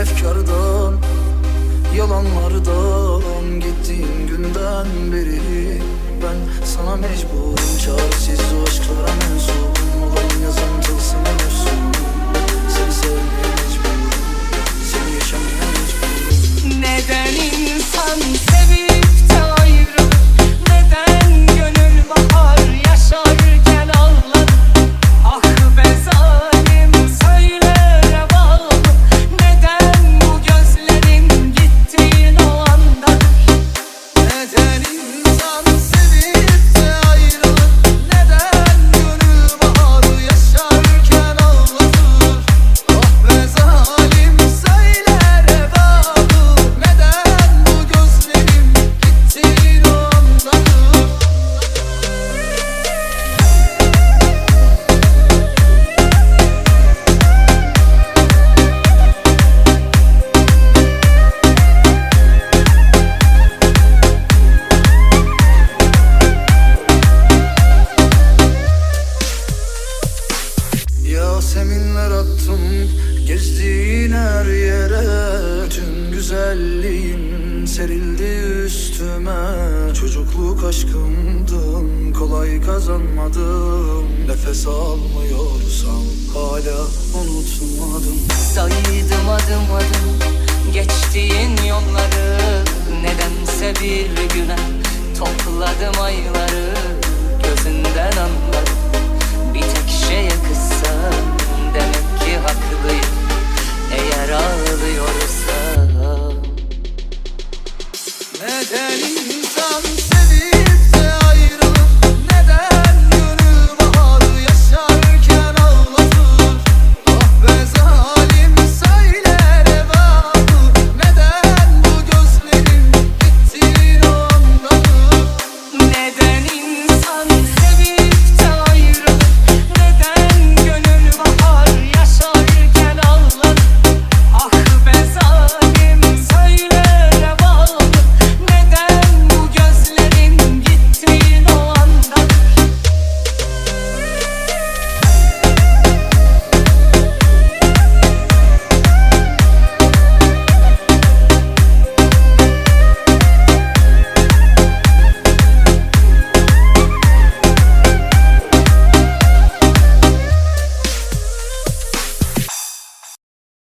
efkardan Yalanlardan Gittiğin günden beri Ben sana mecburum. Çaresiz aşklara Yaseminler attım gezdiğin her yere. Tüm güzelliğin serildi üstüme. Çocukluk aşkımdın kolay kazanmadım. Nefes almıyorsam hala unutmadım. Saydım adım adım geçtiğin yolları. Nedense bir güne topladım ayları Let's